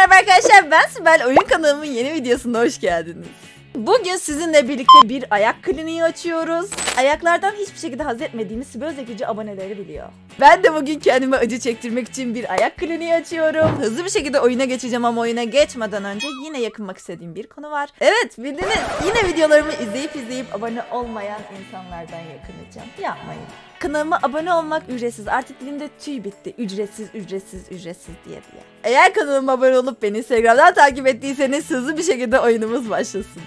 merhaba arkadaşlar ben Sibel oyun kanalımın yeni videosuna hoş geldiniz. Bugün sizinle birlikte bir ayak kliniği açıyoruz. Ayaklardan hiçbir şekilde haz etmediğimiz Sibel Zekici aboneleri biliyor. Ben de bugün kendime acı çektirmek için bir ayak kliniği açıyorum. Hızlı bir şekilde oyuna geçeceğim ama oyuna geçmeden önce yine yakınmak istediğim bir konu var. Evet bildiniz yine videolarımı izleyip izleyip abone olmayan insanlardan yakınacağım. Yapmayın. Kanalıma abone olmak ücretsiz. Artık dilimde tüy bitti. Ücretsiz, ücretsiz, ücretsiz diye diye. Eğer kanalıma abone olup beni Instagram'dan takip ettiyseniz hızlı bir şekilde oyunumuz başlasın.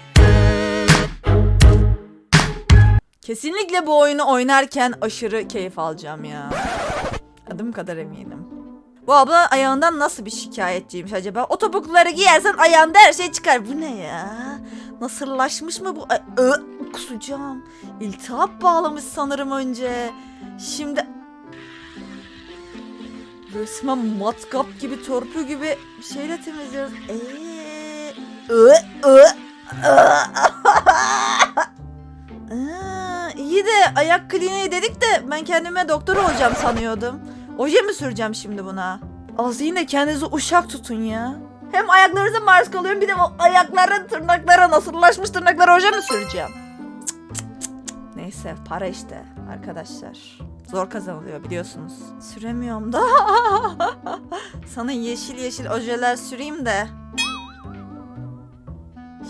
Kesinlikle bu oyunu oynarken aşırı keyif alacağım ya. Adım kadar eminim. Bu abla ayağından nasıl bir şikayetçiymiş acaba? O topukları giyersen ayağında her şey çıkar. Bu ne ya? Nasırlaşmış mı bu? Ö, kusacağım. İltihap bağlamış sanırım önce. Şimdi... Resmen matkap gibi, törpü gibi bir şeyle temizliyoruz. Eee... İyi de ayak kliniği dedik de ben kendime doktor olacağım sanıyordum. Oje mi süreceğim şimdi buna? Az yine kendinizi uşak tutun ya. Hem ayaklarınıza maruz kalıyorum bir de o ayakların tırnaklara nasırlaşmış tırnaklara oje mi süreceğim? Neyse para işte arkadaşlar. Zor kazanılıyor biliyorsunuz. Süremiyorum da. Sana yeşil yeşil ojeler süreyim de.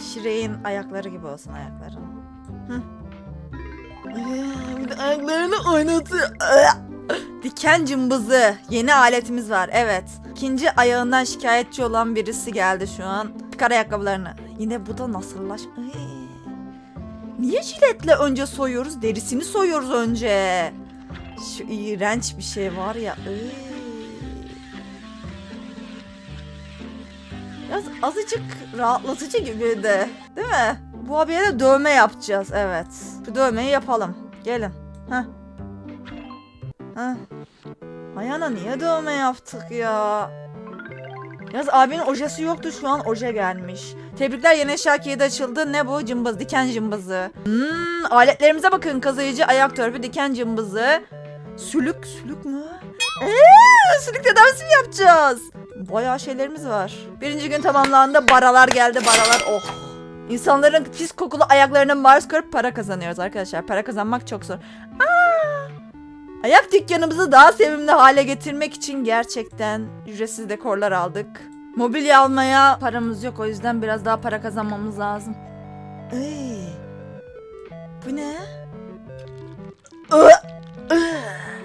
Şire'in ayakları gibi olsun ayakların. Hı. Bir de ayaklarını oynatıyor. Diken cımbızı. Yeni aletimiz var. Evet. İkinci ayağından şikayetçi olan birisi geldi şu an. Çıkar ayakkabılarını. Yine bu da nasırlaş. Ay. Niye jiletle önce soyuyoruz? Derisini soyuyoruz önce. Şu iğrenç bir şey var ya. Biraz azıcık rahatlatıcı gibi de. Değil mi? Bu abiye de dövme yapacağız. Evet. Şu dövmeyi yapalım. Gelin. Heh. Heh. Ayağına niye dövme yaptık ya? Yaz abinin ojesi yoktu şu an oje gelmiş. Tebrikler yeni eşya kilidi açıldı. Ne bu? Cımbız, diken cımbızı. Hmm, aletlerimize bakın. Kazıyıcı, ayak törpü, diken cımbızı. Sülük, sülük mü? Eee, sülük tedavisi mi yapacağız? Bayağı şeylerimiz var. Birinci gün tamamlandı. Baralar geldi, baralar. Oh. İnsanların pis kokulu ayaklarına maruz kalıp para kazanıyoruz arkadaşlar. Para kazanmak çok zor. Aa! Ayak dükkanımızı daha sevimli hale getirmek için gerçekten ücretsiz dekorlar aldık. Mobilya almaya paramız yok o yüzden biraz daha para kazanmamız lazım. Ey, bu ne?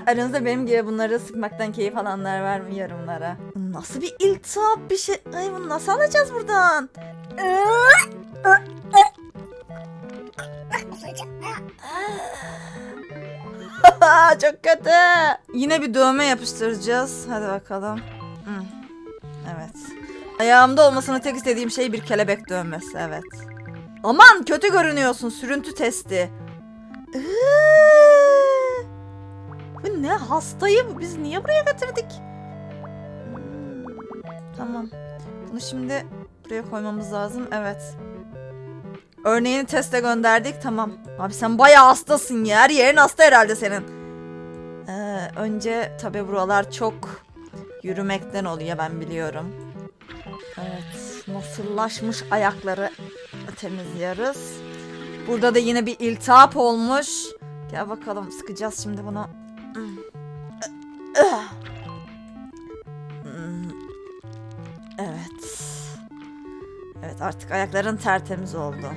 Aranızda benim gibi bunları sıkmaktan keyif alanlar var mı yorumlara? Nasıl bir iltihap bir şey? Ay bunu nasıl alacağız buradan? Çok kötü. Yine bir dövme yapıştıracağız. Hadi bakalım. Evet. Ayağımda olmasını tek istediğim şey bir kelebek dövmesi. Evet. Aman kötü görünüyorsun. Sürüntü testi. Bu ne hastayı biz niye buraya getirdik? Tamam. Bunu şimdi buraya koymamız lazım. Evet. Örneğini teste gönderdik. Tamam. Abi sen bayağı hastasın ya. Her yerin hasta herhalde senin. Ee, önce tabi buralar çok yürümekten oluyor ben biliyorum. Evet. Nasırlaşmış ayakları temizliyoruz. Burada da yine bir iltihap olmuş. Gel bakalım sıkacağız şimdi bunu. Artık ayakların tertemiz oldu.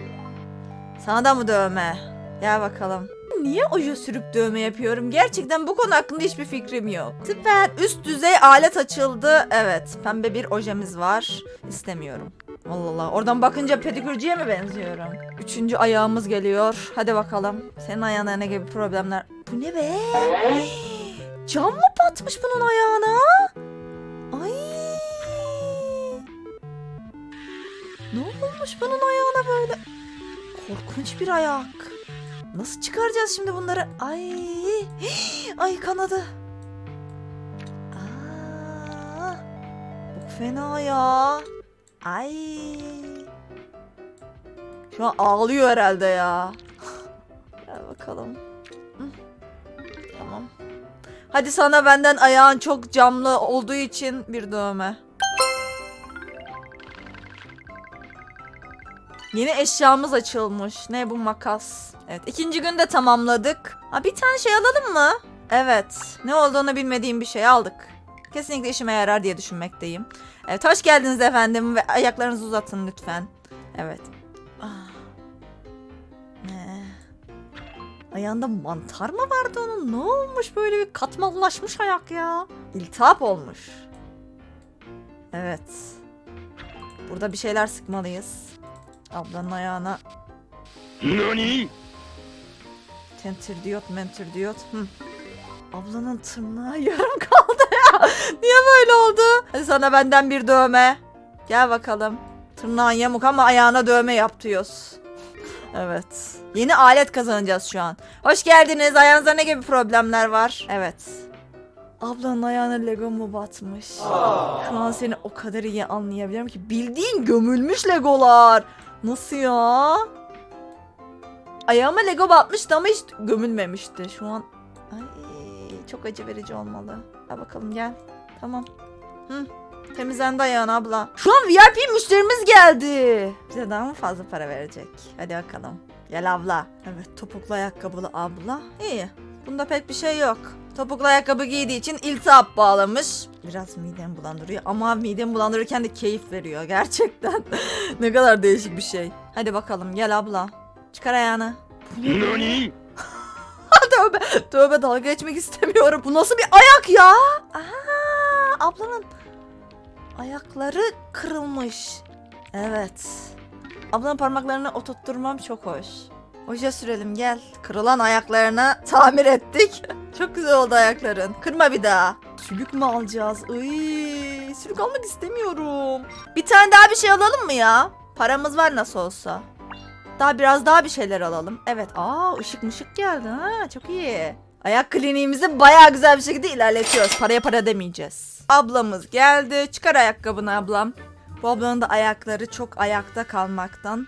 Sana da mı dövme? Gel bakalım. Niye oje sürüp dövme yapıyorum? Gerçekten bu konu hakkında hiçbir fikrim yok. Süper. Üst düzey alet açıldı. Evet. Pembe bir ojemiz var. İstemiyorum. Allah Allah. Oradan bakınca pedikürcüye mi benziyorum? Üçüncü ayağımız geliyor. Hadi bakalım. Senin ayağında ne gibi problemler? Bu ne be? Cam mı patmış bunun ayağına? Ne olmuş bunun ayağına böyle? Korkunç bir ayak. Nasıl çıkaracağız şimdi bunları? Ay. Ay kanadı. Aa, çok fena ya. Ay. Şu an ağlıyor herhalde ya. Gel bakalım. Tamam. Hadi sana benden ayağın çok camlı olduğu için bir dövme. Yeni eşyamız açılmış. Ne bu makas? Evet ikinci günde tamamladık. Ha bir tane şey alalım mı? Evet. Ne olduğunu bilmediğim bir şey aldık. Kesinlikle işime yarar diye düşünmekteyim. Evet hoş geldiniz efendim ve ayaklarınızı uzatın lütfen. Evet. Ah. Ne? Ayağında mantar mı vardı onun? Ne olmuş böyle bir katmallaşmış ayak ya? İltihap olmuş. Evet. Burada bir şeyler sıkmalıyız. Ablanın ayağına 何 tentir diyot mentir diyot. Hı. Ablanın tırnağı yarım kaldı ya. Niye böyle oldu? Hadi sana benden bir dövme. Gel bakalım. Tırnağın yamuk ama ayağına dövme yaptıyoruz. Evet. Yeni alet kazanacağız şu an. Hoş geldiniz. Ayağınızda ne gibi problemler var? Evet. Ablanın ayağına Lego mu batmış? Şu an seni o kadar iyi anlayabiliyorum ki. Bildiğin gömülmüş Legolar. Nasıl ya? Ayağıma Lego batmıştı ama hiç gömülmemişti. Şu an ay çok acı verici olmalı. Gel bakalım gel. Tamam. Hı. Temizlendi ayağın abla. Şu an VIP müşterimiz geldi. Bize daha mı fazla para verecek? Hadi bakalım. Gel abla. Evet topuklu ayakkabılı abla. İyi. Bunda pek bir şey yok. Topuklu ayakkabı giydiği için iltihap bağlamış. Biraz midem bulandırıyor ama midem bulandırırken de keyif veriyor gerçekten. ne kadar değişik bir şey. Hadi bakalım gel abla. Çıkar ayağını. 何 tövbe, tövbe dalga geçmek istemiyorum. Bu nasıl bir ayak ya? Aa, ablanın ayakları kırılmış. Evet. Ablanın parmaklarını oturtturmam çok hoş. Oje sürelim gel. Kırılan ayaklarını tamir ettik. çok güzel oldu ayakların. Kırma bir daha. Sülük mü alacağız? Iy, sülük almak istemiyorum. Bir tane daha bir şey alalım mı ya? Paramız var nasıl olsa. Daha biraz daha bir şeyler alalım. Evet. Aa ışık mışık geldi ha. Çok iyi. Ayak kliniğimizi bayağı güzel bir şekilde ilerletiyoruz. Paraya para demeyeceğiz. Ablamız geldi. Çıkar ayakkabını ablam. Bu ablanın da ayakları çok ayakta kalmaktan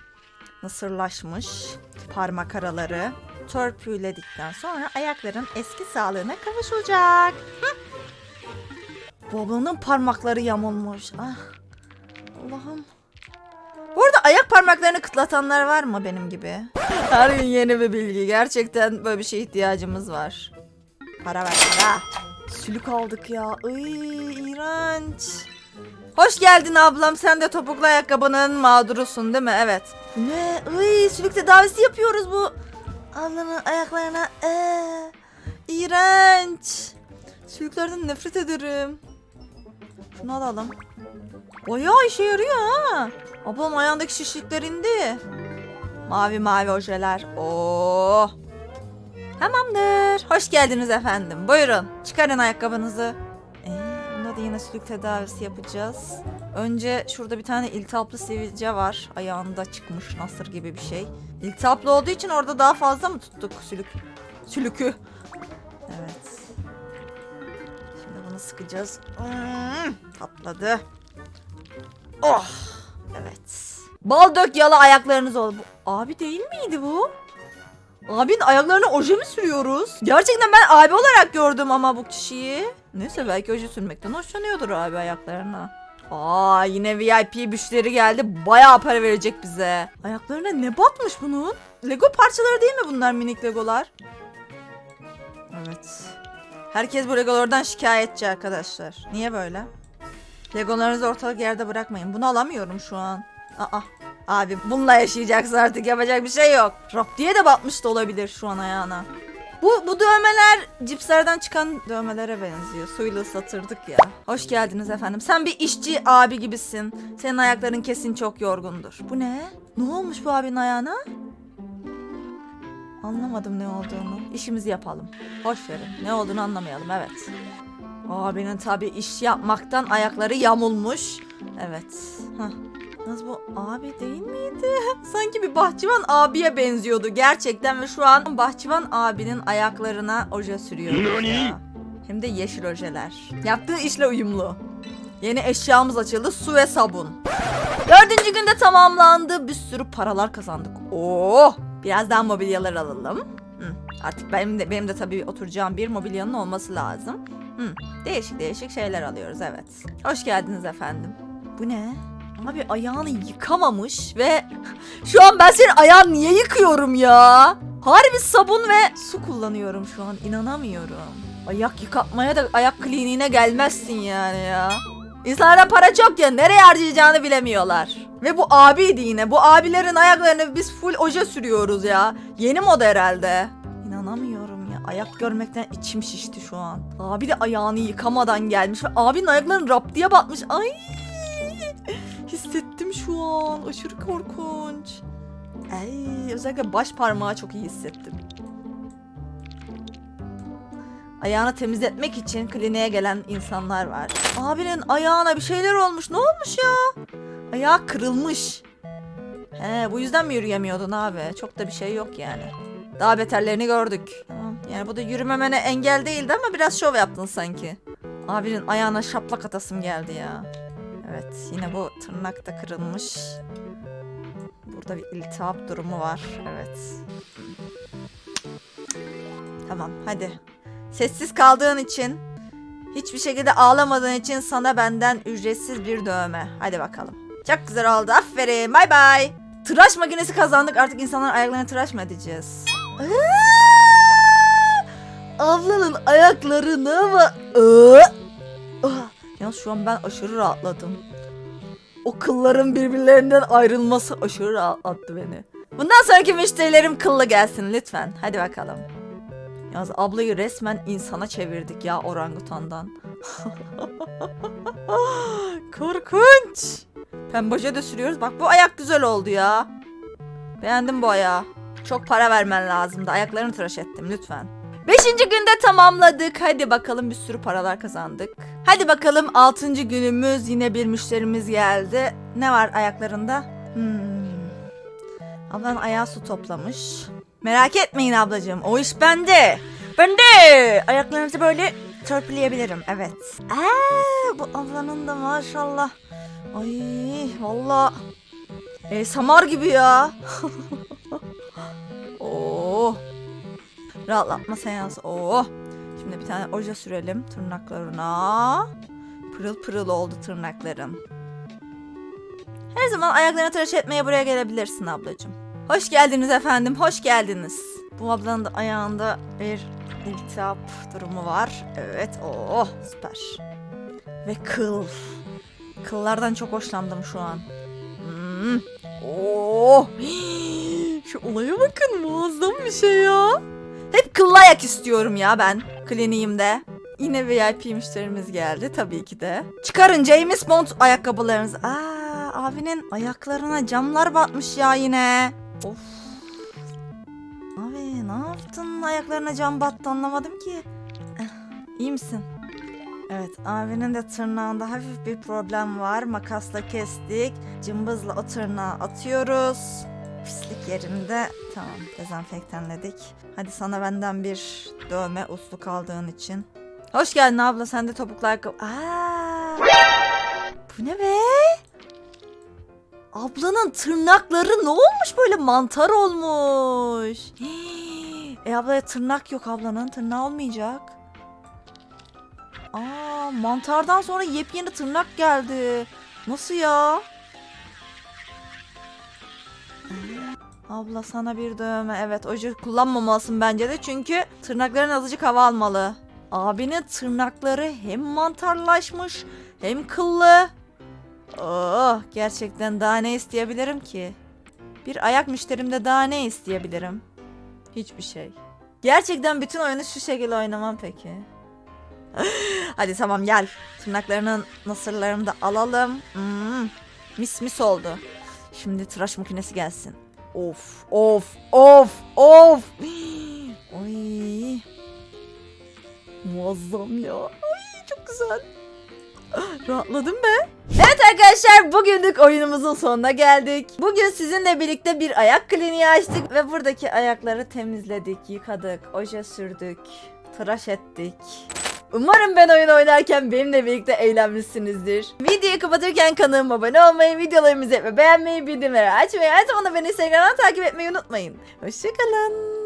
nasırlaşmış. Parmak araları törpüledikten sonra ayakların eski sağlığına kavuşacak. Hı. Bu ablanın parmakları yamulmuş. Ah. Allah'ım. Bu arada ayak parmaklarını kıtlatanlar var mı benim gibi? Her gün yeni bir bilgi. Gerçekten böyle bir şeye ihtiyacımız var. Para ver para. Sülük aldık ya. Iy, iğrenç. Hoş geldin ablam. Sen de topuklu ayakkabının mağdurusun değil mi? Evet. Ne? Iy, sülük tedavisi yapıyoruz bu. Ablanın ayaklarına. Ee, iğrenç. Sülüklerden nefret ederim. Şunu alalım. Bayağı işe yarıyor ha. Ablam ayağındaki şişlikler indi. Mavi mavi ojeler. Oo. Tamamdır. Hoş geldiniz efendim. Buyurun. Çıkarın ayakkabınızı. Ee, bunda da yine sülük tedavisi yapacağız. Önce şurada bir tane iltihaplı sivilce var. Ayağında çıkmış nasır gibi bir şey. İltihaplı olduğu için orada daha fazla mı tuttuk sülük? Sülükü. Evet. Bunu sıkacağız. Hmm, patladı. Oh. Evet. Bal dök yala ayaklarınız ol. Bu abi değil miydi bu? Abinin ayaklarına oje mi sürüyoruz? Gerçekten ben abi olarak gördüm ama bu kişiyi. Neyse belki oje sürmekten hoşlanıyordur abi ayaklarına. Aa yine VIP müşteri geldi. Bayağı para verecek bize. Ayaklarına ne batmış bunun? Lego parçaları değil mi bunlar minik Legolar? Evet. Herkes bu Legolardan şikayetçi arkadaşlar. Niye böyle? Legolarınızı ortalık yerde bırakmayın. Bunu alamıyorum şu an. Aa. Abi bununla yaşayacaksın artık yapacak bir şey yok. Rap diye de batmış da olabilir şu an ayağına. Bu, bu dövmeler cipslerden çıkan dövmelere benziyor. Suyla ıslatırdık ya. Hoş geldiniz efendim. Sen bir işçi abi gibisin. Senin ayakların kesin çok yorgundur. Bu ne? Ne olmuş bu abinin ayağına? Anlamadım ne olduğunu. İşimizi yapalım. Boş verin. Ne olduğunu anlamayalım evet. Abinin tabi iş yapmaktan ayakları yamulmuş. Evet. Hah. Yalnız bu abi değil miydi? Sanki bir bahçıvan abiye benziyordu gerçekten ve şu an bahçıvan abinin ayaklarına oje ya. Hem de yeşil ojeler. Yaptığı işle uyumlu. Yeni eşyamız açıldı. Su ve sabun. Dördüncü günde tamamlandı. Bir sürü paralar kazandık. Oo! Birazdan mobilyalar alalım. Hı, artık benim de benim de tabii oturacağım bir mobilyanın olması lazım. Hı, değişik değişik şeyler alıyoruz evet. Hoş geldiniz efendim. Bu ne? Abi ayağını yıkamamış ve şu an ben senin ayağını niye yıkıyorum ya? Harbi sabun ve su kullanıyorum şu an inanamıyorum. Ayak yıkatmaya da ayak kliniğine gelmezsin yani ya. İnsanlara para çok ya nereye harcayacağını bilemiyorlar. Ve bu abiydi yine. Bu abilerin ayaklarını biz full oje sürüyoruz ya. Yeni moda herhalde. İnanamıyorum ya. Ayak görmekten içim şişti şu an. Abi de ayağını yıkamadan gelmiş ve abinin ayaklarının rap diye batmış. Ay! Hissettim şu an. Aşırı korkunç. Ay, özellikle baş parmağı çok iyi hissettim. Ayağını temizletmek için kliniğe gelen insanlar var. Abinin ayağına bir şeyler olmuş. Ne olmuş ya? Ayağı kırılmış. He, bu yüzden mi yürüyemiyordun abi? Çok da bir şey yok yani. Daha beterlerini gördük. Yani bu da yürümemene engel değildi ama biraz şov yaptın sanki. Abinin ayağına şaplak atasım geldi ya. Evet yine bu tırnak da kırılmış. Burada bir iltihap durumu var. Evet. Tamam hadi. Sessiz kaldığın için, hiçbir şekilde ağlamadığın için sana benden ücretsiz bir dövme. Hadi bakalım. Çok güzel oldu. Aferin. Bay bay. Tıraş makinesi kazandık. Artık insanların ayaklarını tıraş mı edeceğiz? Ablanın ayaklarını mı? Ah! Yalnız şu an ben aşırı rahatladım. O kılların birbirlerinden ayrılması aşırı rahatlattı beni. Bundan sonraki müşterilerim kıllı gelsin lütfen. Hadi bakalım. Yalnız ablayı resmen insana çevirdik ya orangutandan. Korkunç. Pemboje de sürüyoruz. Bak bu ayak güzel oldu ya. Beğendim bu ayağı. Çok para vermen lazımdı. Ayaklarını tıraş ettim lütfen. Beşinci günde tamamladık. Hadi bakalım bir sürü paralar kazandık. Hadi bakalım altıncı günümüz. Yine bir müşterimiz geldi. Ne var ayaklarında? Hmm. Ablanın ayağı su toplamış. Merak etmeyin ablacığım. O iş bende. Bende. Ayaklarınızı böyle törpüleyebilirim. Evet. Aa, bu ablanın da maşallah. Ay valla. E, samar gibi ya. Oo. Rahatlatma seansı. Oo. Şimdi bir tane oje sürelim tırnaklarına. Pırıl pırıl oldu tırnakların. Her zaman ayaklarını tıraş etmeye buraya gelebilirsin ablacığım. Hoş geldiniz efendim, hoş geldiniz. Bu ablanın da ayağında bir iltihap durumu var. Evet, oh süper. Ve kıl. Kıllardan çok hoşlandım şu an. Hmm. Oh. Şu olaya bakın muazzam bir şey ya. Hep kıllı ayak istiyorum ya ben kliniğimde. Yine VIP müşterimiz geldi tabii ki de. Çıkarın James Bond ayakkabılarınızı. Aa abinin ayaklarına camlar batmış ya yine. Of. Abi ne yaptın ayaklarına cam battı anlamadım ki. Eh, İyi misin? Evet abinin de tırnağında hafif bir problem var. Makasla kestik. Cımbızla o tırnağı atıyoruz. Pislik yerinde tamam dezenfektanladık. Hadi sana benden bir dövme uslu kaldığın için. Hoş geldin abla sen de topuklu ayakkabı. Aa! Bu ne be? Ablanın tırnakları ne olmuş böyle mantar olmuş. E ablaya tırnak yok ablanın tırnağı olmayacak. Aa mantardan sonra yepyeni tırnak geldi. Nasıl ya? Abla sana bir dövme. Evet oje kullanmamalısın bence de çünkü tırnakların azıcık hava almalı. Abinin tırnakları hem mantarlaşmış hem kıllı. Oh gerçekten daha ne isteyebilirim ki? Bir ayak müşterimde daha ne isteyebilirim? Hiçbir şey. Gerçekten bütün oyunu şu şekilde oynamam peki. Hadi tamam gel. Tırnaklarının nasırlarını da alalım. Hmm, mis mis oldu. Şimdi tıraş makinesi gelsin. Of of of of. Ay. Muazzam ya. Ay çok güzel. Rahatladım be. Evet arkadaşlar bugünlük oyunumuzun sonuna geldik. Bugün sizinle birlikte bir ayak kliniği açtık ve buradaki ayakları temizledik, yıkadık, oje sürdük, tıraş ettik. Umarım ben oyun oynarken benimle birlikte eğlenmişsinizdir. Videoyu kapatırken kanalıma abone olmayı, videolarımı izlemeyi, beğenmeyi, bildirimleri açmayı, aynı zamanda beni Instagram'dan takip etmeyi unutmayın. Hoşçakalın.